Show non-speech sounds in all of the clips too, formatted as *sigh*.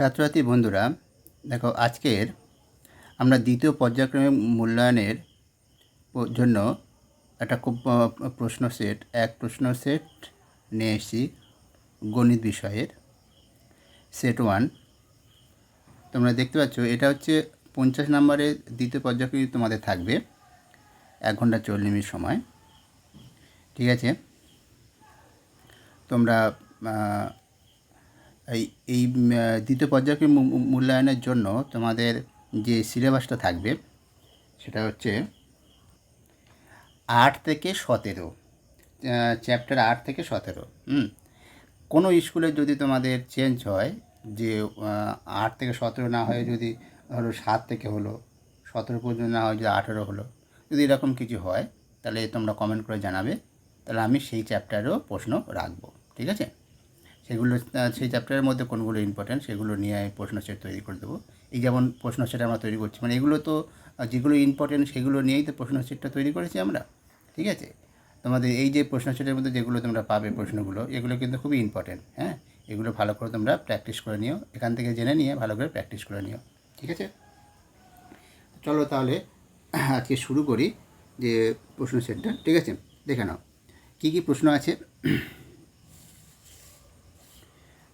ছাত্রছাত্রী বন্ধুরা, দেখো আজকের আমরা দ্বিতীয় পর্যায়ক্রমিক মূল্যায়নের জন্য একটা খুব প্রশ্ন সেট, এক প্রশ্ন সেট নিয়ে এসেছি গণিত বিষয়ের। সেট ওয়ান, তোমরা দেখতে পাচ্ছ, এটা হচ্ছে পঞ্চাশ নম্বরের দ্বিতীয় পর্যায়ক্রমিক তোমাদের থাকবে এক ঘণ্টা চল্লিশ মিনিট সময়। ঠিক আছে? তোমরা এই এই দ্বিতীয় মূ- মূল্যায়নের জন্য তোমাদের যে সিলেবাসটা থাকবে, সেটা হচ্ছে আট থেকে সতেরো চ্যাপ্টার আট থেকে সতেরো, হুম? কোনো স্কুলে যদি তোমাদের চেঞ্জ হয় যে আট থেকে সতেরো না হয়ে যদি ধরো সাত থেকে হলো, সতেরো পর্যন্ত না হয় যদি আঠেরো হলো, যদি এরকম কিছু হয়, তাহলে তোমরা কমেন্ট করে জানাবে। তাহলে আমি সেই চ্যাপ্টারেও প্রশ্ন রাখব, ঠিক আছে? সেগুলো সেই চ্যাপ্টারের মধ্যে কোনগুলো ইম্পর্ট্যান্ট সেগুলো নিয়ে আমি প্রশ্ন সেট তৈরি করে দেবো। এই যেমন প্রশ্ন সেট আমরা তৈরি করছি মানে এগুলো তো যেগুলো ইম্পর্ট্যান্ট সেগুলো নিয়েই তো প্রশ্ন সেটটা তৈরি করেছি আমরা, ঠিক আছে? তোমাদের এই যে প্রশ্ন সেটের মধ্যে যেগুলো তোমরা পাবে প্রশ্নগুলো, এগুলো কিন্তু খুবই ইম্পর্ট্যান্ট হ্যাঁ? এগুলো ভালো করে তোমরা প্র্যাকটিস করে নিও, এখান থেকে জেনে নিয়ে ভালো করে প্র্যাকটিস করে নিও, ঠিক আছে? চলো তাহলে, *clears throat* আজকে শুরু করি যে প্রশ্ন সেটটা ঠিক আছে? দেখে নাও, কী কী প্রশ্ন আছে? *clears throat*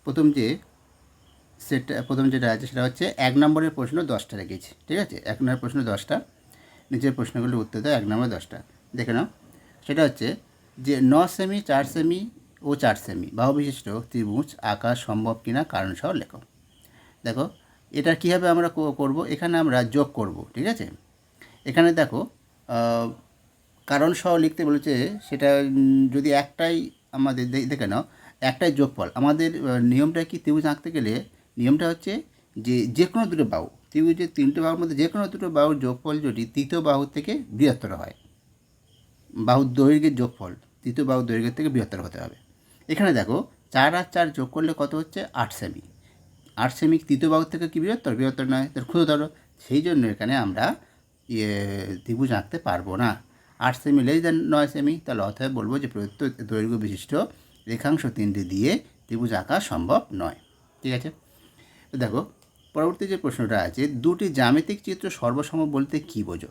প্রথম যে সেটটা প্রথম যেটা আছে সেটা হচ্ছে এক নম্বরের প্রশ্ন দশটা রেখেছি, ঠিক আছে? এক নম্বরের প্রশ্ন দশটা, নিচের প্রশ্নগুলো উত্তর দেয় এক নম্বর দশটা। দেখে নাও, সেটা হচ্ছে যে ন সেমি, চার সেমি ও চার সেমি বাহু বিশিষ্ট ত্রিভুজ আঁকা সম্ভব কিনা, কারণ সহ লেখো। দেখো, এটা কীভাবে আমরা করব? এখানে আমরা যোগ করব, ঠিক আছে? এখানে দেখো কারণ সহ লিখতে বলেছে সেটা যদি একটাই আমাদের দেখে নাও একটাই যোগফল। আমাদের নিয়মটা কি? ত্রিভুজ আঁকতে গেলে নিয়মটা হচ্ছে যে যে কোনো দুটো বাহু, ত্রিভুজের তিনটে বাহুর মধ্যে যে কোনো দুটো বাহুর যোগফল যদি তৃতীয় বাহু থেকে বৃহত্তর হয়, বাহুর দৈর্ঘ্যের যোগফল তৃতীয় বাহুর দৈর্ঘ্যের থেকে বৃহত্তর হতে হবে। এখানে দেখো, চার আর চার যোগ করলে কত হচ্ছে? আট সেমি। আট সেমি তৃতীয় বাহুর থেকে কি বৃহত্তর? বৃহত্তর নয়। তার ক্ষুদ্রতর সেই জন্য এখানে আমরা ইয়ে ত্রিভুজ আঁকতে পারব না। আট সেমি লেস দেন নয় সেমি, তাহলে অতএব বলব যে প্রদত্ত দৈর্ঘ্য বিশিষ্ট রেখাংশ তিনটি দিয়ে ত্রিভুজ আঁকা সম্ভব নয়। ঠিক আছে? দেখো, পরবর্তী যে প্রশ্নটা আছে, দুটি জ্যামিতিক চিত্র সর্বসম বলতে কী বোঝো?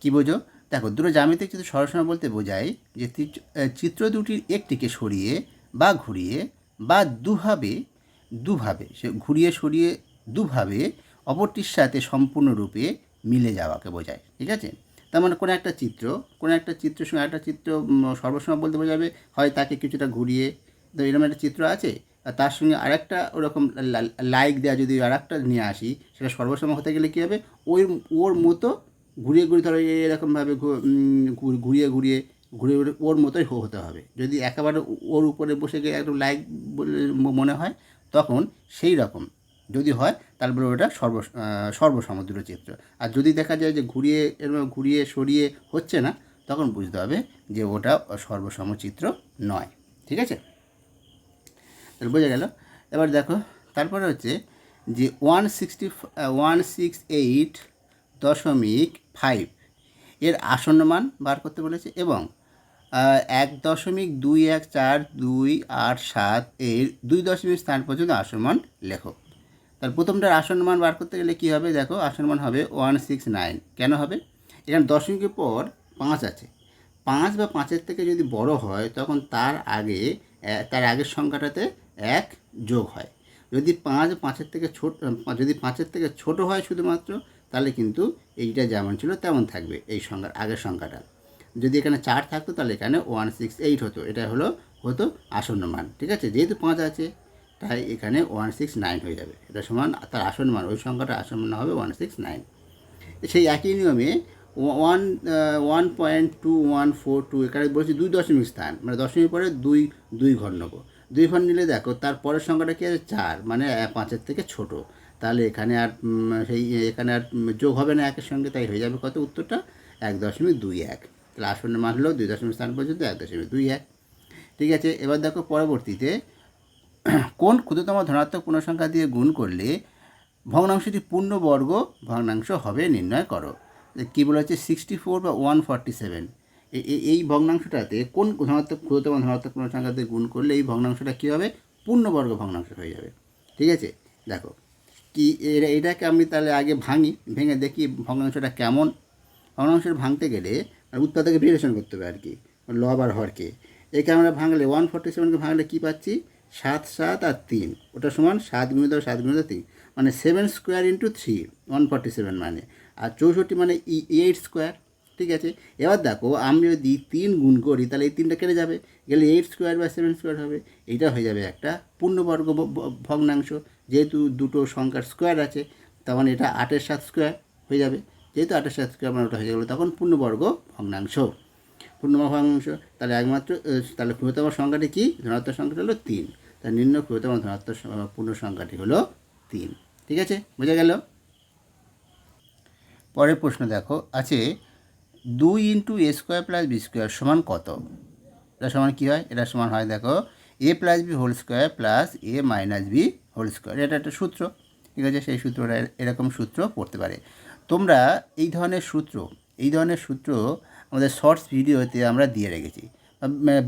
কী বোঝো? দেখো, দুটো জ্যামিতিক চিত্র সরাসরি বলতে বোঝায় যে চিত্র দুটির একটিকে সরিয়ে বা ঘুরিয়ে বা দুভাবে দুভাবে, সে ঘুরিয়ে, সরিয়ে, দুভাবে অপরটির সাথে সম্পূর্ণরূপে মিলে যাওয়াকে বোঝায়। ঠিক আছে? তার মানে কোনো একটা চিত্র, কোনো একটা চিত্রের সঙ্গে একটা চিত্র সর্বসময় বলতে বোঝাবে হয় তাকে কিছুটা ঘুরিয়ে, তো এরকম একটা চিত্র আছে। আর তার সঙ্গে আরেকটা ওরকম লাইক দেওয়া যদি আরেকটা নিয়ে আসি, সেটা সর্বসময় হতে গেলে কী হবে? ওই ওর মতো ঘুরিয়ে ঘুরিয়ে ধরো এরকমভাবে ঘুর- ঘুরিয়ে ঘুরিয়ে ঘুরিয়ে ঘুরিয়ে ওর মতোই হতে হবে। যদি একেবারে ওর উপরে বসে গিয়ে একটু লাইক মনে হয়, তখন সেই রকম যদি হয় তারপরে ওটা সর্ব আহ, সর্বসমুদ্র চিত্র। আর যদি দেখা যায় যে ঘুরিয়ে এরকম ঘুরিয়ে সরিয়ে হচ্ছে না তখন বুঝতে হবে যে ওটা সর্বসম চিত্র নয়। ঠিক আছে? তাহলে বোঝা গেল। এবার দেখো তারপরে হচ্ছে যে one sixty one six eight দশমিক ফাইভ এর আসন্ন মান বার করতে বলেছে এবং এক দশমিক দুই এক চার দুই আট সাত এর দুই দশমিক স্থান পর্যন্ত আসন্ন মান লেখো। তার প্রথমটার আসন্ন মান বার করতে গেলে কী হবে? দেখো আসন্ন মান হবে ওয়ান সিক্স নাইন কেন হবে? এখানে দশমিকের পর পাঁচ আছে। পাঁচ বা পাঁচের থেকে যদি বড় হয়, তখন তার আগে তার আগের সংখ্যাটাতে এক যোগ হয়। যদি পাঁচ পাঁচের থেকে ছোট, যদি পাঁচের থেকে ছোট হয় শুধুমাত্র, তাহলে কিন্তু এইটা যেমন ছিল, তেমন থাকবে এই সংখ্যার আগের সংখ্যাটা। যদি এখানে চার থাকতো, তাহলে এখানে ওয়ান সিক্স এইট হতো। এটা হলো, হতো আসন্ন মান। ঠিক আছে? যেহেতু পাঁচ আছে তাই এখানে ওয়ান সিক্স নাইন হয়ে যাবে। এটা সমান তার আসন মান, ওই সংখ্যাটা আসন্ন মান হবে ওয়ান সিক্স নাইন সেই একই নিয়মে one one point two one four two এখানে বলছি দুই দশমিক স্থান মানে দশমিক পরে দুই দুই ঘর নেব। দুই ঘর নিলে দেখো, তার পরের সংখ্যাটা কী আছে? চার মানে পাঁচের থেকে ছোট। তাহলে এখানে আর সেই, এখানে আর যোগ হবে না একের সঙ্গে, তাই হয়ে যাবে কত উত্তরটা? এক দশমিক দুই এক। তাহলে আসন্ন মান হলো দুই দশমিক স্থান পর্যন্ত এক দশমিক দুই এক। ঠিক আছে, এবার দেখো পরবর্তীতে কোন ক্ষুদ্রতম ধনাত্মক পূর্ণসংখ্যা দিয়ে গুণ করলে ভগ্নাংশটি পূর্ণবর্গ ভগ্নাংশ হবে নির্ণয় করো। কী বলা হচ্ছে? সিক্সটি ফোর বা ওয়ান ফর্টি সেভেন এই ভগ্নাংশটাতে কোন ধনাত্মক, ক্ষুদ্রতম ধনাত্মক পূর্ণসংখ্যা দিয়ে গুণ করলে এই ভগ্নাংশটা কী হবে? পূর্ণবর্গ ভগ্নাংশ হয়ে যাবে। ঠিক আছে? দেখো, কি এটাকে আমি তাহলে আগে ভাঙি, ভেঙে দেখি ভগ্নাংশটা কেমন। ভগ্নাংশটা ভাঙতে গেলে উৎপাদকে ভেরিয়েশন করতে হবে আর কি, লব আর হরকে। একে আমরা ভাঙলে ওয়ান ফর্টি সেভেনকে ভাঙলে কী পাচ্ছি? সাত সাত আর তিন। ওটা সমান সাত গুণিত সাত গুণিত তিন। মানে seven square into three one forty seven মানে। আর চৌষট্টি মানে ই এইট স্কোয়ার ঠিক আছে? এবার দেখো, আমি যদি তিন গুণ করি, তাহলে এই তিনটা কেটে যাবে। গেলে এইট স্কোয়ার বা সেভেন স্কোয়ার হবে। এইটা হয়ে যাবে একটা পূর্ণবর্গ ভগ্নাংশ। যেহেতু দুটো সংখ্যার স্কোয়ার আছে তখন এটা আটের সাত স্কোয়ার হয়ে যাবে। যেহেতু আটের সাত স্কোয়ার মানে ওটা হয়ে গেলো তখন পূর্ণবর্গ ভগ্নাংশ। ভগ্নাংশ তাহলে একমাত্র তাহলে ক্ষুদ্রতম সংখ্যাটি কি? ধনাত্মক সংখ্যাটি হলো তিন। তার নিম্ন ক্ষুদ্রতম ধনাত্মক পূর্ণ সংখ্যাটি হলো তিন। ঠিক আছে? বোঝা গেল? পরের প্রশ্ন দেখো, আছে দুই into A square plus B square সমান কত? এটা সমান কী হয়? এটা সমান হয় দেখো, A plus B whole square plus A minus B whole square. এটা একটা সূত্র, ঠিক আছে? সেই সূত্রটা এরকম সূত্র পড়তে পারে। তোমরা এই ধরনের সূত্র, এই ধরনের সূত্র আমাদের শর্টস ভিডিওতে আমরা দিয়ে রেখেছি।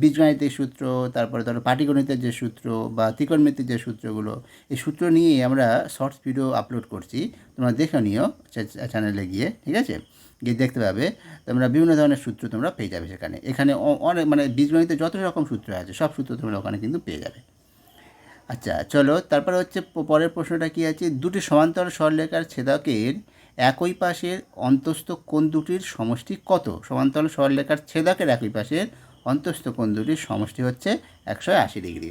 বীজগণিতের সূত্র, তারপরে ধরো পাটিগণিতের যে সূত্র বা ত্রিকোণমিতির যে সূত্রগুলো, এই সূত্র নিয়ে আমরা শর্টস ভিডিও আপলোড করছি। তোমরা দেখে নিও চ্যানেলে গিয়ে, ঠিক আছে? গিয়ে দেখতে পাবে, তোমরা বিভিন্ন ধরনের সূত্র তোমরা পেয়ে যাবে সেখানে। এখানে অনেক মানে বীজগণিতে যত রকম সূত্র আছে, সব সূত্র তোমরা ওখানে কিন্তু পেয়ে যাবে। আচ্ছা চলো, তারপরে হচ্ছে পরের প্রশ্নটা কি আছে? দুটি সমান্তর সরলরেখার ছেদকের একই পাশের অন্তস্থ কোণ দুটির সমষ্টি কত? সমান্তর সরলরেখার ছেদকের একই পাশের অন্তস্থ কোণ দুটির সমষ্টি হচ্ছে একশো আশি ডিগ্রি।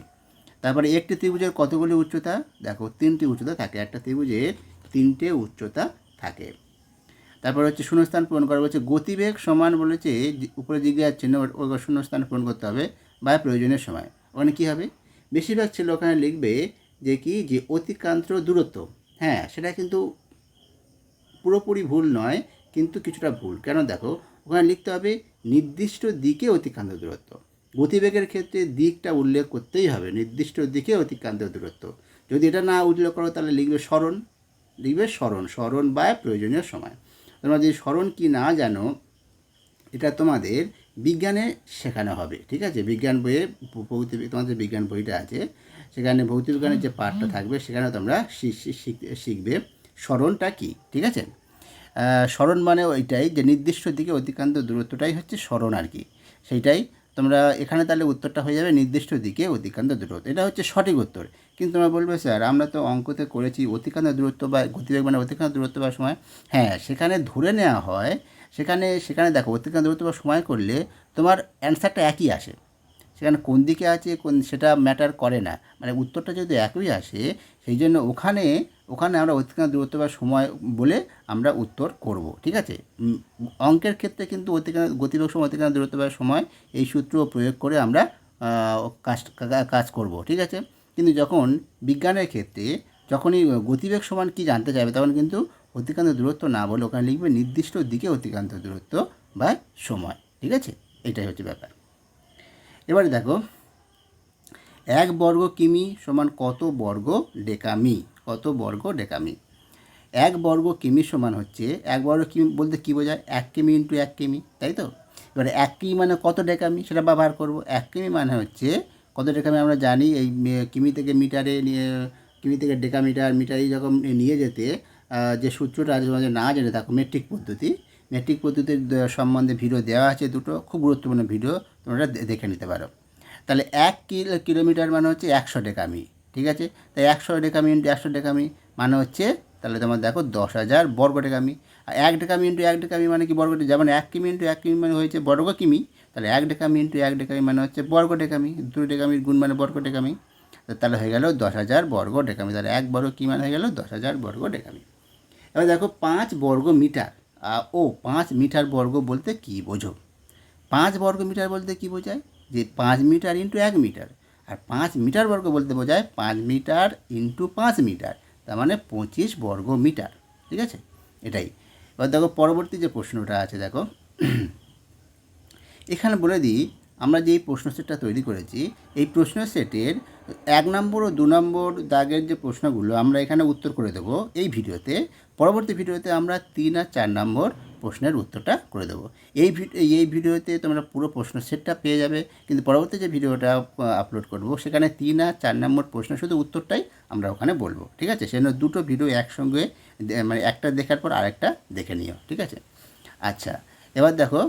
তারপরে একটি ত্রিভুজের কতগুলি উচ্চতা? দেখো, তিনটি উচ্চতা থাকে, একটা ত্রিভুজের তিনটে উচ্চতা থাকে। তারপর হচ্ছে শূন্যস্থান পূরণ করা বলছে, গতিবেগ সমান বলেছে উপরে জিজ্ঞাসা চিহ্ন শূন্যস্থান পূরণ করতে হবে, বা প্রয়োজনের সময়। ওখানে কী হবে? বেশিরভাগ ছিল ওখানে লিখবে যে কি, যে অতিক্রান্ত দূরত্ব। হ্যাঁ সেটা কিন্তু পুরোপুরি ভুল নয়, কিন্তু কিছুটা ভুল। কেন দেখো, ওখানে লিখতে হবে নির্দিষ্ট দিকে অতিক্রান্ত দূরত্ব। গতিবেগের ক্ষেত্রে দিকটা উল্লেখ করতেই হবে, নির্দিষ্ট দিকে অতিক্রান্ত দূরত্ব। যদি এটা না উল্লেখ করো, তাহলে লিখবে স্মরণ। লিখবে স্মরণ স্মরণ বা প্রয়োজনীয় সময়। তোমরা যদি স্মরণ কি না জানো, এটা তোমাদের বিজ্ঞানে শেখানো হবে ঠিক আছে? বিজ্ঞান বইয়ে ভৌতিক তোমাদের বিজ্ঞান বইটা আছে সেখানে ভৌতিক বিজ্ঞানের যে পাঠটা থাকবে সেখানে তোমরা শিখবে। স্মরণটা কি ঠিক আছে? স্মরণ মানে ওইটাই যে নির্দিষ্ট দিকে অতিক্রান্ত দূরত্বটাই হচ্ছে স্মরণ আর কি। সেইটাই তোমরা এখানে তাহলে উত্তরটা হয়ে যাবে নির্দিষ্ট দিকে অতিক্রান্ত দূরত্ব। এটা হচ্ছে সঠিক উত্তর। কিন্তু তোমরা বলবে স্যার আমরা তো অঙ্কতে করেছি অতিক্রান্ত দূরত্ব বা গতিবেগ মানে অতিক্রান্ত দূরত্ব বা সময়। হ্যাঁ সেখানে ধরে নেওয়া হয় সেখানে সেখানে দেখো, অতিক্রান্ত দূরত্ব বা সময় করলে তোমার অ্যান্সারটা একই আসে। সেখানে কোন দিকে আছে, কোন, সেটা ম্যাটার করে না। মানে উত্তরটা যদি একই আসে, সেই জন্য ওখানে ওখানে আমরা অতিক্রান্ত দূরত্ব বা সময় বলে আমরা উত্তর করব, ঠিক আছে? অঙ্কের ক্ষেত্রে কিন্তু অতিক্রান্ত গতিবেগ সময়, অতিক্রান্ত দূরত্ব বা সময় এই সূত্র প্রয়োগ করে আমরা কাজ কাজ করব, ঠিক আছে? কিন্তু যখন বিজ্ঞানের ক্ষেত্রে, যখনই গতিবেগ সমান কি জানতে চাইবে, তখন কিন্তু অতিক্রান্ত দূরত্ব না বলে ওখানে লিখবে নির্দিষ্ট দিকে অতিক্রান্ত দূরত্ব বা সময়, ঠিক আছে? এটাই হচ্ছে ব্যাপার। এবারে দেখো, এক বর্গ কিমি সমান কত বর্গ ডেকামি? কত বর্গ ডেকামি? এক বর্গ কিমি সমান হচ্ছে, এক বর্গ কিমি বলতে কী বোঝায়? এক কিমি ইন্টু এক কিমি, তাই তো? এবারে এক কিমি মানে কত ডেকামি? সেটা ব্যবহার করব। এক কিমি মানে হচ্ছে, কত ডেকামি আমরা জানি এই কিমি থেকে মিটারে নিয়ে, কিমি থেকে ডেকামিটার মিটারে যখন নিয়ে যেতে যে সূত্রটা আছে, তোমাদের না জেনে থাকো মেট্রিক পদ্ধতি। মেট্রিক পদ্ধতির সম্বন্ধে ভিডিও দেওয়া আছে দুটো, খুব গুরুত্বপূর্ণ ভিডিও তোমরা দেখে নিতে পারো। তাহলে এক কিলো কিলোমিটার মানে হচ্ছে একশো ডেকামি, ঠিক আছে? তাই একশো ডেকামি ইন্টু একশো ডেকামি মানে হচ্ছে, তাহলে তোমার দেখো দশ হাজার বর্গ ডেকামি। আর এক ডেকামি ইন্টু এক ডেকামি মানে কি বর্গ যেমন এক কিমি ইন্টু এক কিমি মানে হয়েছে বর্গ কিমি, তাহলে এক ডেকামি ইন্টু এক ডেকামি মানে হচ্ছে বর্গ ডেকামি, দুই ডেকামির গুণ মানে বর্গ ডেকামি। তাহলে হয়ে গেল দশ হাজার বর্গ ডেকামি, তাহলে এক বর্গ কি মানে হয়ে গেল দশ হাজার বর্গ ডেকামি। এবার দেখো পাঁচ বর্গ মিটার ও পাঁচ মিটার বর্গ বলতে কি বোঝো? পাঁচ বর্গ মিটার বলতে কি বোঝায়? যে পাঁচ মিটার ইন্টু এক মিটার, আর পাঁচ মিটার বর্গ বলতে বোঝায় পাঁচ মিটার ইন্টু পাঁচ মিটার, তার মানে পঁচিশ বর্গ মিটার, ঠিক আছে? এটাই। এবার দেখো পরবর্তী যে প্রশ্নটা আছে দেখো, এখানে বলে দিই, আমরা যে প্রশ্ন সেটটা তৈরি করেছি, এই প্রশ্ন সেটের এক নম্বর ও দু নম্বর দাগের যে প্রশ্নগুলো আমরা এখানে উত্তর করে দেবো এই ভিডিওতে। পরবর্তী ভিডিওতে আমরা তিন আর চার নম্বর প্রশ্নের উত্তরটা করে দেবো। এই ভিডিও এই ভিডিওতে তোমরা পুরো প্রশ্ন সেটটা পেয়ে যাবে, কিন্তু পরবর্তী যে ভিডিওটা আপলোড করব, সেখানে তিন আর চার নম্বর প্রশ্ন শুধু উত্তরটাই আমরা ওখানে বলব, ঠিক আছে? সেজন্য দুটো ভিডিও একসঙ্গে মানে একটা দেখার পর আরেকটা দেখে নিও, ঠিক আছে? আচ্ছা এবার দেখো,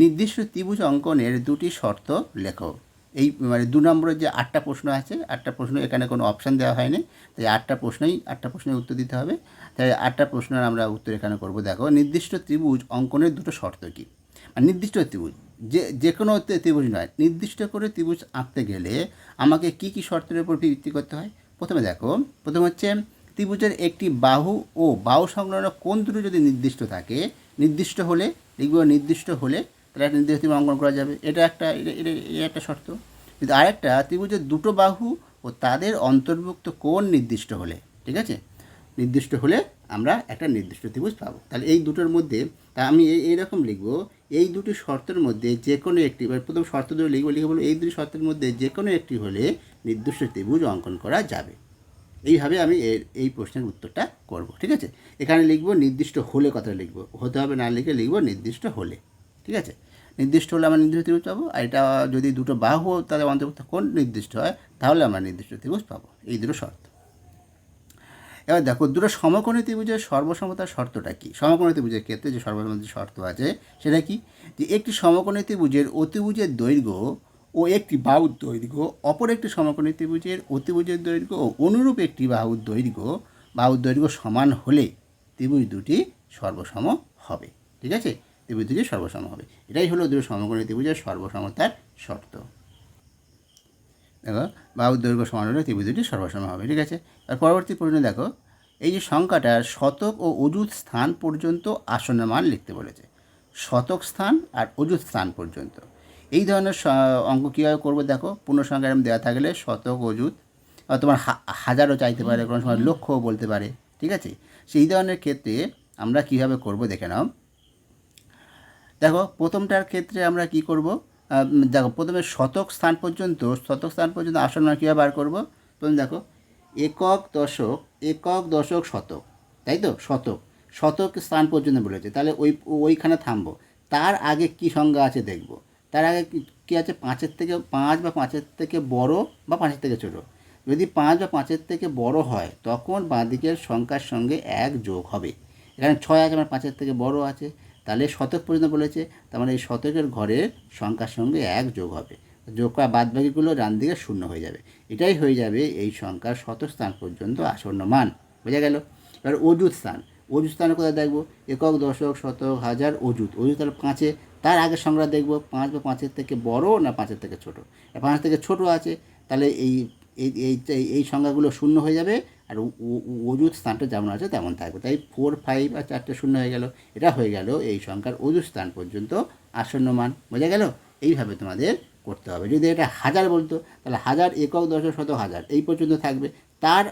নির্দিষ্ট ত্রিভুজ অঙ্কনের দুটি শর্ত লেখো। এই মানে দু নম্বরের যে আটটা প্রশ্ন আছে, আটটা প্রশ্ন এখানে কোনো অপশান দেওয়া হয়নি। তাই আটটা প্রশ্নই, আটটা প্রশ্নের উত্তর দিতে হবে। তাই আটটা প্রশ্নের আমরা উত্তর এখানে করব। দেখো, নির্দিষ্ট ত্রিভুজ অঙ্কনের দুটো শর্ত কী? মানে নির্দিষ্ট ত্রিভুজ, যে যে কোনো ত্রি- ত্রিভুজ নয়, নির্দিষ্ট করে ত্রিভুজ আঁকতে গেলে আমাকে কি কি শর্তের উপর ভিত্তি করতে হয়? প্রথমে দেখো, প্রথম হচ্ছে ত্রিভুজের একটি বাহু ও বাহু সংলগ্ন কোন দুটো যদি নির্দিষ্ট থাকে, নির্দিষ্ট হলে, লিখব নির্দিষ্ট হলে একটা নির্দিষ্ট ত্রিভুজ অঙ্কন করা যাবে। এটা একটা এটা এটা এটা একটা শর্ত। কিন্তু আরেকটা, ত্রিভুজের দুটো বাহু ও তাদের অন্তর্ভুক্ত কোন নির্দিষ্ট হলে, ঠিক আছে? নির্দিষ্ট হলে আমরা একটা নির্দিষ্ট ত্রিভুজ পাবো। তাহলে এই দুটোর মধ্যে, তা আমি এই এইরকম লিখব, এই দুটি শর্তের মধ্যে যে কোনো একটি প্রথম শর্ত দুটো লিখব, লিখে বলব, এই দুটি শর্তের মধ্যে যে কোনো একটি হলে নির্দিষ্ট ত্রিভুজ অঙ্কন করা যাবে। এইভাবে আমি এর এই প্রশ্নের উত্তরটা করব, ঠিক আছে? এখানে লিখব নির্দিষ্ট হলে কথা লিখব, হতে হবে না লিখে লিখব নির্দিষ্ট হলে। ঠিক আছে? নির্দিষ্ট হলে আমরা নির্দিষ্ট ত্রিভুজ পাবো, আর এটা যদি দুটো বাহু তাদের অন্তর্ভুক্ত কোন নির্দিষ্ট হয়, তাহলে আমরা নির্দিষ্ট ত্রিভুজ পাবো। এই দুটো শর্ত। এবার দেখো, দুটো সমকোণী ত্রিভুজের সর্বসমতার শর্তটা কী? সমকোণী ত্রিভুজের ক্ষেত্রে যে সর্বসমতার শর্ত আছে, সেটা কি? যে একটি সমকোণী ত্রিভুজের অতিভুজের দৈর্ঘ্য ও একটি বাহুর দৈর্ঘ্য, অপর একটি সমকোণী ত্রিভুজের অতিভুজের দৈর্ঘ্য ও অনুরূপ একটি বাহুর দৈর্ঘ্য বাহুর দৈর্ঘ্য সমান হলে ত্রিভুজ দুটি সর্বসম হবে। ঠিক আছে? ত্রিভুজ দুটি সর্বসম হবে। এটাই হলো দুটো সমকোণী ত্রিভুজের সর্বসমতার শর্ত। দেখো, বাহুর দৈর্ঘ্য সমান হলে দুটি সর্বসম হবে, ঠিক আছে? আর পরবর্তী প্রশ্নে দেখো, এই যে সংখ্যাটার শতক ও অযুত স্থান পর্যন্ত আসন্ন মান লিখতে বলেছে। শতক স্থান আর অযুত স্থান পর্যন্ত। এই ধরনের অঙ্ক কীভাবে করব দেখো? পূর্ণ সংখ্যা এরকম দেওয়া থাকলে শতক, অযুত, বা তোমার হাজারও চাইতে পারে, কোনো সময় লক্ষ্যও বলতে পারে, ঠিক আছে? সেই ধরনের ক্ষেত্রে আমরা কীভাবে করব দেখে নাও। দেখো, প্রথমটার ক্ষেত্রে আমরা কি করব? দেখো, প্রথমে শতক স্থান পর্যন্ত, শতক স্থান পর্যন্ত আসন আমরা কীভাবে বার করব? প্রথম দেখো, একক দশক একক দশক শতক, তাই তো? শতক শতক স্থান পর্যন্ত বলেছে। তাহলে ওই, ওইখানে থামবো। তার আগে কি সংজ্ঞা আছে দেখব। তার আগে কি- আছে? পাঁচের থেকে, পাঁচ বা পাঁচের থেকে বড় বা পাঁচের থেকে ছোট। যদি পাঁচ বা পাঁচের থেকে বড় হয়, তখন বাঁদিকের সংখ্যার সঙ্গে এক যোগ হবে। এখানে ছয় আছে, আমার পাঁচের থেকে বড় আছে। তাহলে শতক পর্যন্ত বলেছে, তার মানে এই শতকের ঘরের সংখ্যার সঙ্গে এক যোগ হবে। যোগ করা বাদ বাকিগুলো ডান দিকে শূন্য হয়ে যাবে। এটাই হয়ে যাবে এই সংখ্যার শতক স্থান পর্যন্ত আসন্ন মান। বোঝা গেল? এবার অজুত স্থান। অজুত স্থানের কোথায় দেখব? একক, দশক, শতক, হাজার অজুত অজুত তাহলে পাঁচে। তার আগের সংখ্যা দেখব, পাঁচ বা পাঁচের থেকে বড় না পাঁচের থেকে ছোট? পাঁচ থেকে ছোট আছে, তাহলে এই এই এই এই সংখ্যাগুলো শূন্য হয়ে যাবে আর অজুত স্থানটা যেমন আছে তেমন থাকবে। তাই ফোর ফাইভ আর চারটে শূন্য হয়ে গেল। এটা হয়ে গেল এই সংখ্যার অজুত স্থান পর্যন্ত আসন্ন মান। বোঝা গেল? এইভাবে তোমাদের করতে হবে। যদি এটা হাজার বলতো, তাহলে হাজার একক দশক শত হাজার এই পর্যন্ত থাকবে। তার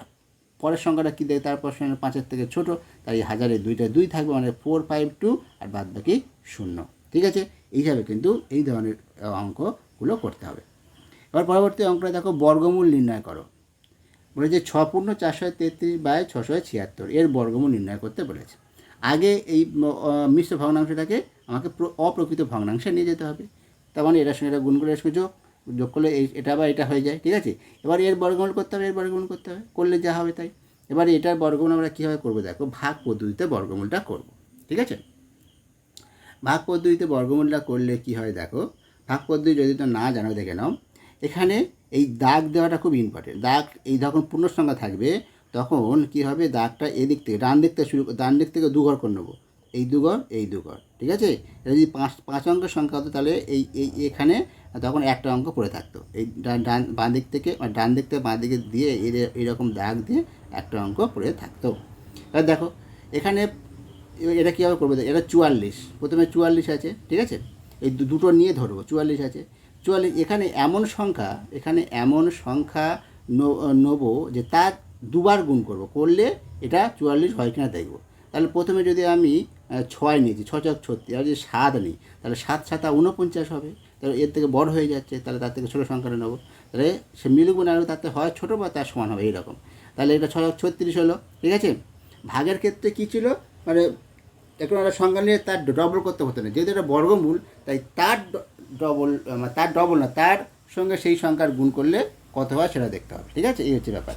পরের সংখ্যাটা কী দেয়? তারপর সংখ্যা পাঁচের থেকে ছোট। তাই হাজারে দুইটা দুই থাকবে মানে ফোর ফাইভ টু আর বাদ বাকি শূন্য। ঠিক আছে? এইভাবে কিন্তু এই ধরনের অঙ্কগুলো করতে হবে। এবার পরবর্তী অঙ্কটা দেখো বর্গমূল নির্ণয় করো। বলেছে ছ পূর্ণ চারশো তেত্রিশ বাই ছশো ছিয়াত্তর, এর বর্গমূল নির্ণয় করতে বলেছে। আগে এই মিশ্র ভগ্নাংশটাকে আমাকে প্র- অপ্রকৃত ভগ্নাংশে নিয়ে যেতে হবে। তার মানে এটার সঙ্গে এটা গুণ করে সঙ্গে যোগ যোগ করলে এই, এটা বা এটা হয়ে যায়, ঠিক আছে? এবার এর বর্গমূল করতে হবে, এর বর্গমূল করতে হবে, করলে যা হবে তাই। এবার এটার বর্গমূল আমরা কীভাবে করব দেখো, ভাগ পদ্ধতিতে বর্গমূলটা করব, ঠিক আছে? ভাগ পদ্ধতিতে বর্গমূলটা করলে কি হয় দেখো, ভাগ পদ্ধতি যদি তো না জানো, দেখে নাও। এখানে এই দাগ দেওয়াটা খুব ইম্পর্টেন্ট দাগ এই যখন পূর্ণ সংখ্যা থাকবে, তখন কি হবে? দাগটা এদিক থেকে, ডান দিক থেকে শুরু ডান দিক থেকে দুঘর করে নেব। এই দুঘর এই দুঘর, ঠিক আছে? এটা যদি পাঁচ পাঁচ অঙ্কের সংখ্যা হতো তাহলে এই এই, এখানে তখন একটা অঙ্ক পড়ে থাকতো। এই ডান বাঁ দিক থেকে মানে ডান দিক থেকে বাঁ দিকে দিয়ে এর- এইরকম দাগ দিয়ে একটা অঙ্ক পড়ে থাকতো। এবার দেখো, এখানে এটা কীভাবে করব? এটা চুয়াল্লিশ, প্রথমে চুয়াল্লিশ আছে, ঠিক আছে? এই দুটো নিয়ে ধরবো, চুয়াল্লিশ আছে। চুয়াল্লিশ এখানে এমন সংখ্যা, এখানে এমন সংখ্যা নেব যে তার দুবার গুণ করব। করলে এটা চুয়াল্লিশ হয় কিনা দেখব। তাহলে প্রথমে যদি আমি ছয় নিয়েছি ছ ছক ছত্রিশ, আর যদি সাত নিই, তাহলে সাত, সাতা উনপঞ্চাশ হবে। তাহলে এর থেকে বড় হয়ে যাচ্ছে, তাহলে তার থেকে ছোটো সংখ্যাটা নেব। তাহলে সে না হলে তাতে হয় ছোটো বা তার সমান হবে এইরকম। তাহলে এটা ছ ছক ছত্রিশ হলো, ঠিক আছে? ভাগের ক্ষেত্রে কী ছিল? মানে একটা সংখ্যা নিয়ে তার ডবল করতে হতো না। যেহেতু এটা বর্গমূল, তাই তার ডবল তার ডবল না, তার সঙ্গে সেই সংখ্যার গুণ করলে কত হয় সেটা দেখতে হবে, ঠিক আছে? এই হচ্ছে ব্যাপার।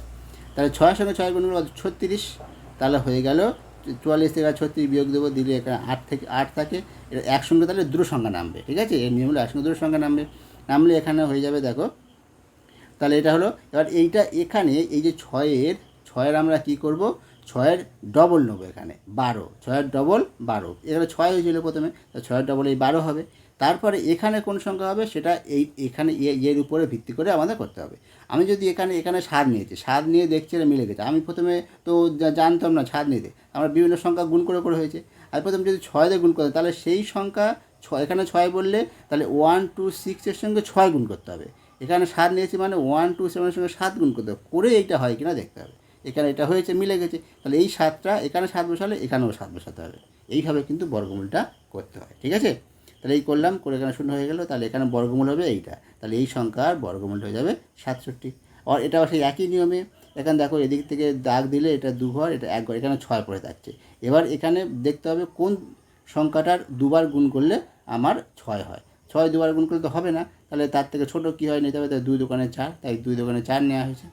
তাহলে ছয়ের সঙ্গে ছয় গুণ করলে ছত্রিশ। তাহলে হয়ে গেল, চুয়াল্লিশ থেকে ছত্রিশ বিয়োগ দেবো, দিলে এখানে আট থেকে, আট থাকে। এটা একসঙ্গে তাহলে দুটো সংখ্যা নামবে, ঠিক আছে? এর নিয়ম হলো একসঙ্গে দুটো সংখ্যা নামবে। নামলে এখানে হয়ে যাবে, দেখো। তাহলে এটা হলো, এবার এইটা এখানে, এই যে ছয়ের ছয়ের আমরা কি করব? ছয়ের ডবল নেব এখানে, বারো। ছয়ের ডবল বারো। এখানে ছয় হয়েছিল প্রথমে, তা ছয়ের ডবল এই বারো হবে। তারপরে এখানে কোন সংখ্যা হবে? সেটা এই, এখানে এর উপরে ভিত্তি করে আমাদের করতে হবে। আমি যদি এখানে এখানে স্বাদ নিয়েছি স্বাদ নিয়ে দেখছি এটা মিলে গেছে। আমি প্রথমে তো জানতাম না স্বাদ নিতে আমরা বিভিন্ন সংখ্যা গুণ করে করে হয়েছে। আর প্রথমে যদি ছয় দিয়ে গুণ করতে, তাহলে সেই সংখ্যা ছয় এখানে ছয় বললে তাহলে ওয়ান টু সিক্সের সঙ্গে ছয় গুণ করতে হবে। এখানে সাত নিয়েছি মানে ওয়ান টু সেভেনের সঙ্গে সাত গুণ করতে হবে। করে এইটা হয় কিনা দেখতে হবে। এখানে এটা হয়েছে, মিলে গেছে। তাহলে এই সাতটা এখানে সাত বসালে এখানেও সাত বসাতে হবে। এইভাবে কিন্তু বর্গমূলটা করতে হয়। ঠিক আছে? তাহলে এই করলাম, করে এখানে শূন্য হয়ে গেল, তাহলে এখানে বর্গমূল হবে এইটা। তাহলে এই সংখ্যার বর্গমূল হয়ে যাবে সাতষট্টি। আর এটা সেই একই নিয়মে, এখানে দেখো এদিক থেকে দাগ দিলে এটা দু ঘর, এটা এক ঘর, এখানে ছয় পড়ে যাচ্ছে এবার এখানে দেখতে হবে কোন সংখ্যাটার দুবার গুণ করলে আমার ছয় হয়। ছয় দুবার গুণ করলে তো হবে না, তাহলে তার থেকে ছোট কী হয় নিতে হবে? তাই দুই দোকানে চার, তাই দুই দোকানে চার নেওয়া হয়েছে।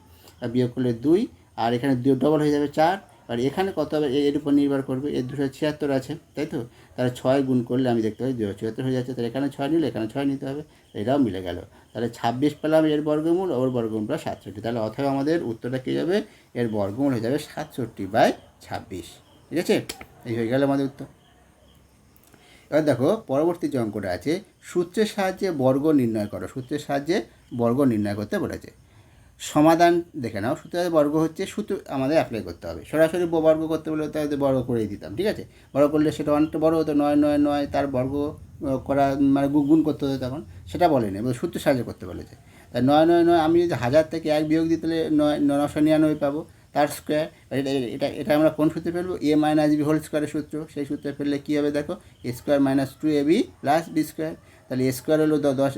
বিয়োগ করলে দুই, আর এখানে ডবল হয়ে যাবে চার আর এখানে কত হবে? এর উপর নির্ভর করবে। এর দুশো ছিয়াত্তর আছে, তাই তো? তাহলে ছয় গুণ করলে আমি দেখতে পাই দুশো ছিয়াত্তর হয়ে যাচ্ছে। তাহলে এখানে ছয় নিলে, এখানে ছয় নিতে হবে। এটাও মিলে গেল। তাহলে ছাব্বিশ পেলাম এর বর্গমূল, ওর বর্গমূল পেলাম সাতষট্টি। তাহলে অথবা আমাদের উত্তরটা কী যাবে? এর বর্গমূল হয়ে যাবে সাতষট্টি বাই ছাব্বিশ। ঠিক আছে? এই হয়ে গেল আমাদের উত্তর। এবার দেখো, পরবর্তী যে অঙ্কটা আছে, সূত্রের সাহায্যে বর্গ নির্ণয় করো। সূত্রের সাহায্যে বর্গ নির্ণয় করতে বলেছে। সমাধান দেখে নাও। সূত্রের বর্গ হচ্ছে, সূত্র আমাদের অ্যাপ্লাই করতে হবে। সরাসরি বর্গ করতে বলে তাহলে বর্গ করেই দিতাম, ঠিক আছে? বর্গ করলে সেটা অনেকটা বড় হতো, নয় নয় নয়, তার বর্গ করা মানে গুণ করতে হতো তখন, সেটা বলেনি সূত্রের সাহায্যে করতে বলেছে। তাই নয় নয় নয়, আমি যদি হাজার থেকে এক বিয়োগ দিতে হলে নয় নশো নিরানব্বই পাবো, তার স্কোয়ার এটা এটা এটা আমরা কোন সূত্রে ফেলব? এ মাইনাস বি হোল স্কোয়ারের সূত্র, সেই সূত্রে ফেললে কী হবে দেখো? A square minus two A B plus B square তাহলে এ স্কোয়ার হলো দশ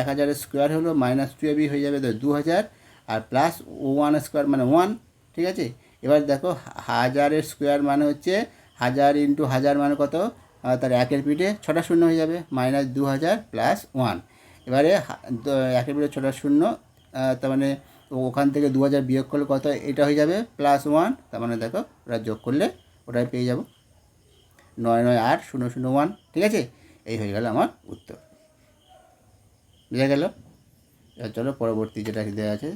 এক হাজারের স্কোয়ার হলো মাইনাস টু এ বি হয়ে যাবে দু হাজার আর প্লাস ওয়ান স্কোয়ার মানে ওয়ান ঠিক আছে? এবার দেখো, হাজারের স্কোয়ার মানে হচ্ছে হাজার ইন্টু হাজার মানে কত? তার একের পিঠে ছটা শূন্য হয়ে যাবে মাইনাস দু হাজার প্লাস ওয়ান এবারে একের পিঠে ছটা শূন্য তার মানে ওখান থেকে দু হাজার বিয়োগ করলে কত? এটা হয়ে যাবে প্লাস ওয়ান তার মানে দেখো ওটা যোগ করলে ওটাই পেয়ে যাব। নয় নয় আট, শূন্য শূন্য ওয়ান ঠিক আছে? এই হয়ে গেল আমার উত্তর। বুঝা গেল? চলো পরবর্তী যেটা দেওয়া আছে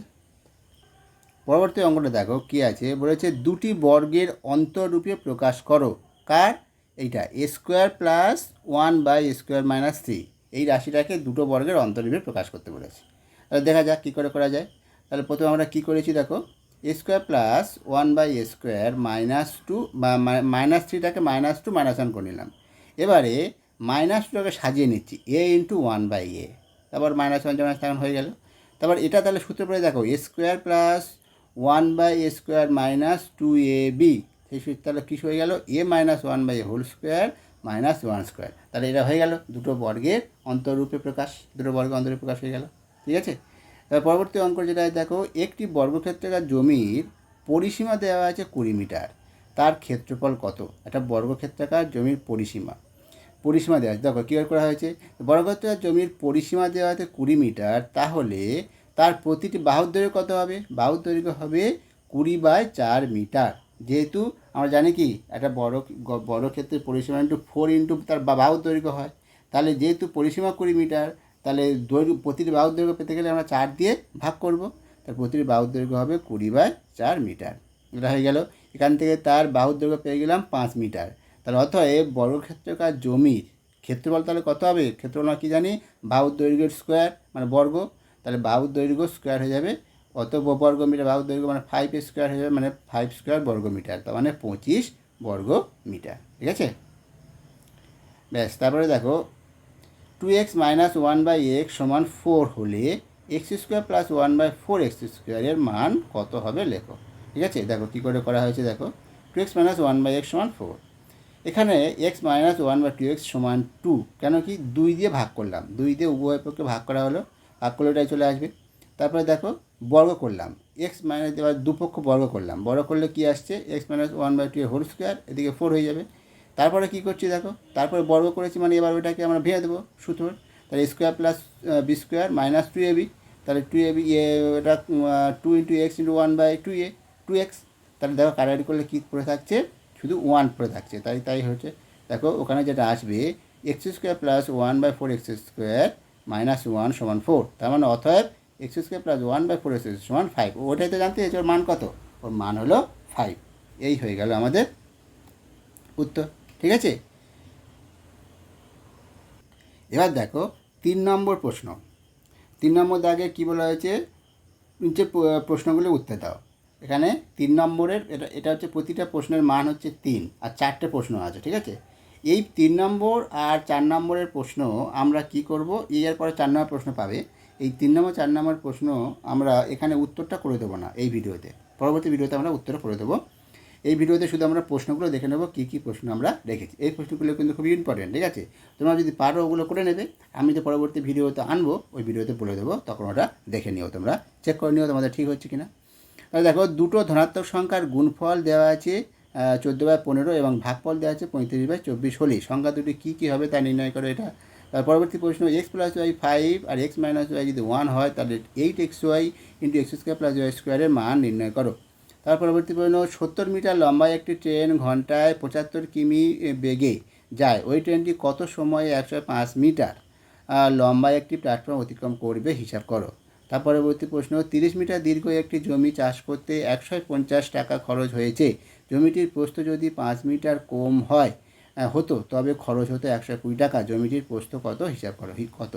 পরবর্তী অঙ্কটা দেখো, কী আছে? বলেছে দুটি বর্গের অন্তরূপে প্রকাশ করো। কার? এইটা A square plus one by square minus three এই রাশিটাকে দুটো বর্গের অন্তরূপে প্রকাশ করতে বলেছে। তাহলে দেখা যাক কী করে করা যায়। তাহলে প্রথমে আমরা কী করেছি দেখো A square plus one by A square minus two বা মাইনাস থ্রিটাকে মাইনাস টু মাইনাস ওয়ান করে নিলাম। এবারে মাইনাস টুটাকে সাজিয়ে নিচ্ছি A into one by A তারপর মাইনাস ওয়ান মাইনাস হয়ে গেল। তারপর এটা তাহলে সূত্র পরে দেখো A square plus one by A square minus two A B সেই সূত্র তাহলে কী হয়ে গেল? A minus one by A whole square minus one square তাহলে এটা হয়ে গেল দুটো বর্গের অন্তরূপে প্রকাশ। দুটো বর্গের অন্তরূপে প্রকাশ হয়ে গেল। ঠিক আছে? এবার পরবর্তী অঙ্ক যেটা দেখো, একটি বর্গক্ষেত্রাকার জমির পরিসীমা দেওয়া আছে কুড়ি মিটার। তার ক্ষেত্রফল কত? একটা বর্গক্ষেত্রাকার জমির পরিসীমা। পরিসীমা দেওয়া আছে। দেখো কী করা হয়েছে? বর্গক্ষেত্রাকার জমির পরিসীমা দেওয়া আছে কুড়ি মিটার। তাহলে তার প্রতিটি বাহুর দৈর্ঘ্য কত হবে? বাহুর দৈর্ঘ্য হবে কুড়ি বাই চার মিটার। যেহেতু আমরা জানি কি, একটা বড় বড় ক্ষেত্রে পরিসীমা ইন্টু ফোর ইন্টু তার বাহুর দৈর্ঘ্য হয়। তাহলে যেহেতু পরিসীমা কুড়ি মিটার, তাহলে দৈর্ঘ্য, প্রতিটি বাহুর দৈর্ঘ্য পেতে গেলে আমরা চার দিয়ে ভাগ করব। তার প্রতিটি বাহুর দৈর্ঘ্য হবে কুড়ি বাই চার মিটার। এটা হয়ে গেল। এখান থেকে তার বাহুর দৈর্ঘ্য পেয়ে গেলাম পাঁচ মিটার। তাহলে অতএব বর্গক্ষেত্রকার জমির ক্ষেত্রফল তাহলে কত হবে? ক্ষেত্রফল আমরা কী জানি? বাহুর দৈর্ঘ্যের স্কোয়ার মানে বর্গ। তাহলে বাহুর দৈর্ঘ্য স্কোয়ার হয়ে যাবে অত বর্গ মিটার বাহুর দৈর্ঘ্য মানে ফাইভ স্কোয়ার হয়ে যাবে মানে ফাইভ স্কোয়ার বর্গ মিটার তার মানে পঁচিশ বর্গ মিটার ঠিক আছে? ব্যাস, তারপরে দেখো two X minus one by X সমান ফোর হলে X square plus one by four X স্কোয়ারের মান কত হবে লেখো, ঠিক আছে? দেখো কী করে করা হয়েছে দেখো two X minus one by X সমান ফোর এখানে X minus one by two X সমান টু কেন কি? দুই দিয়ে ভাগ করলাম, দুই দিয়ে উভয় পক্ষে ভাগ করা হলো। ওটাই চলে আসবে। তারপরে দেখো, বর্গ করলাম। এক্স মাইনাস এবার দুপক্ষ বর্গ করলাম। বর্গ করলে কি আসছে? X minus one by two whole square এদিকে ফোর হয়ে যাবে। তারপরে কী করছি দেখো, তারপরে বর্গ করেছি মানে এবার ওইটাকে আমরা ভেঙে দেবো সুতোর তাহলে square plus B square minus two A B তাহলে টু এ বি এ এটা two into X into one by two A two X তাহলে দেখো কাটাকাটি করলে কী পড়ে থাকছে? শুধু ওয়ান পড়ে থাকছে। তাই তাই হচ্ছে, দেখো ওখানে যেটা আসবে X square plus one by four X square minus one সমান ফোর। তার মানে অতএব X square plus one by four X সমান ফাইভ। ওটাই তো জানতে চাইছে, ওর মান কত? ওর মান হলো ফাইভ। এই হয়ে গেল আমাদের উত্তর, ঠিক আছে? এবার দেখো, তিন নম্বর প্রশ্ন। তিন নম্বর দাগে কী বলা হয়েছে? নিচে প্রশ্নগুলো উত্তর দাও। এখানে তিন নম্বরের, এটা এটা হচ্ছে প্রতিটা প্রশ্নের মান হচ্ছে তিন, আর চারটে প্রশ্ন আছে, ঠিক আছে? এই তিন নম্বর আর চার নম্বরের প্রশ্ন আমরা কি করব? এর পরে চার নম্বর প্রশ্ন পাবে। এই তিন নম্বর, চার নম্বর প্রশ্ন আমরা এখানে উত্তরটা করে দেবো না এই ভিডিওতে। পরবর্তী ভিডিওতে আমরা উত্তর করে দেবো। এই ভিডিওতে শুধু আমরা প্রশ্নগুলো দেখে নেব, কী কী প্রশ্ন আমরা রেখেছি। এই প্রশ্নগুলো কিন্তু খুবই ইম্পর্টেন্ট ঠিক আছে? তোমরা যদি পারো ওগুলো করে নেবে। আমি তো পরবর্তী ভিডিওতে আনব, ওই ভিডিওতে বলে দেবো, তখন ওটা দেখে নিও তোমরা। চেক করে নিও তোমাদের ঠিক হচ্ছে কিনা। তাহলে দেখো, দুটো ধনাত্মক সংখ্যার গুণফল দেওয়া আছে চোদ্দ বাই পনেরো এবং ভাগফল দেওয়া আছে পঁয়ত্রিশ বাই চব্বিশ হলেই সংখ্যা দুটি কী কী হবে তা নির্ণয় করো এটা। তার পরবর্তী প্রশ্ন এক্স প্লাস ওয়াই ফাইভ আর এক্স মাইনাস ওয়াই যদি ওয়ান হয়, তাহলে eight X Y into X square plus Y স্কোয়ারের মান নির্ণয় করো। তার পরবর্তী প্রশ্ন, সত্তর মিটার লম্বা একটি ট্রেন ঘন্টায় পঁচাত্তর কিমি বেগে যায়। ওই ট্রেনটি কত সময়ে একশো পাঁচ মিটার লম্বা একটি প্ল্যাটফর্ম অতিক্রম করবে হিসাব করো। তার পরবর্তী প্রশ্ন, তিরিশ মিটার দীর্ঘ একটি জমি চাষ করতে একশো পঞ্চাশ টাকা খরচ হয়েছে। জমিটির প্রস্থ যদি পাঁচ মিটার কম হয় হতো, তবে খরচ হতো একশো কুড়ি টাকা। জমিটির প্রস্থ কত? হিসাব করো কত?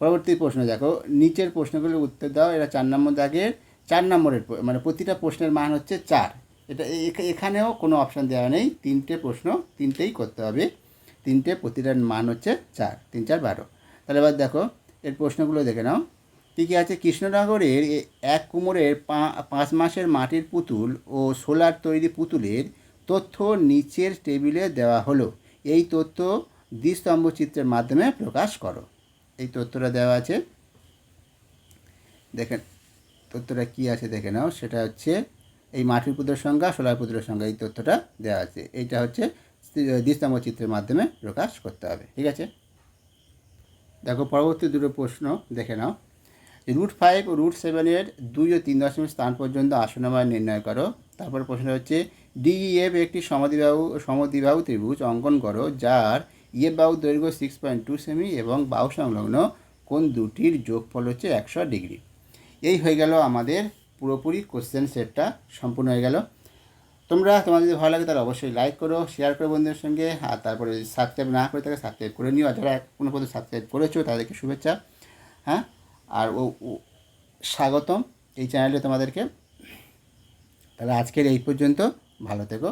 পরবর্তী প্রশ্ন দেখো, নিচের প্রশ্নগুলোর উত্তর দাও এটা চার নম্বর দাগের চার নম্বরের মানে প্রতিটা প্রশ্নের মান হচ্ছে চার। এটা এখানেও কোনো অপশান দেওয়া নেই। তিনটে প্রশ্ন তিনটেই করতে হবে। তিনটে প্রতিটার মান হচ্ছে চার, তিন, চার, বারো। তাহলে এবার দেখো, এর প্রশ্নগুলো দেখে নাও। কী কী আছে কৃষ্ণনগরের এক কুমোরের পাঁচ মাসের মাটির পুতুল ও সোলার তৈরি পুতুলের তথ্য নিচের টেবিলে দেওয়া হলো। এই তথ্য দ্বিস্তম্ভ চিত্রের মাধ্যমে প্রকাশ করো। এই তথ্যটা দেওয়া আছে। দেখেন, তথ্যটা কী আছে দেখে নাও। সেটা হচ্ছে এই মাটির পুতুলের সংখ্যা সোলার পুতুলের সংখ্যা এই তথ্যটা দেওয়া আছে। এইটা হচ্ছে দ্বিস্তম্ভ চিত্রের মাধ্যমে প্রকাশ করতে হবে। ঠিক আছে? দেখো, পরবর্তী দুটো প্রশ্ন দেখে নাও। রুট ফাইভ ও রুট সেভেনের দুই ও তিন দশমিক স্থান পর্যন্ত আসনমান নির্ণয় করো। তারপর প্রশ্ন হচ্ছে ডিইএফ একটি সমদ্বিবাহু সমদ্বিবাহু ত্রিভুজ অঙ্কন করো, যার ইয়ে বাহু দৈর্ঘ্য সিক্স পয়েন্ট টু সেমি এবং বাহু সংলগ্ন কোন দুটির যোগফল হচ্ছে একশো ডিগ্রি। এই হয়ে গেল আমাদের পুরোপুরি কোশ্চেন সেটটা সম্পূর্ণ হয়ে গেল। তোমরা, তোমাদের যদি ভালো লাগে তাহলে অবশ্যই লাইক করো শেয়ার করো বন্ধুদের সঙ্গে, আর তারপরে সাবস্ক্রাইব না করে থাকে সাবস্ক্রাইব করে নিও। আর যারা কোনো পর্যন্ত সাবস্ক্রাইব করেছ, তাদেরকে শুভেচ্ছা। হ্যাঁ? আর ও স্বাগতম এই চ্যানেলে তোমাদেরকে। তাহলে আজকের এই পর্যন্ত ভালো থেকো।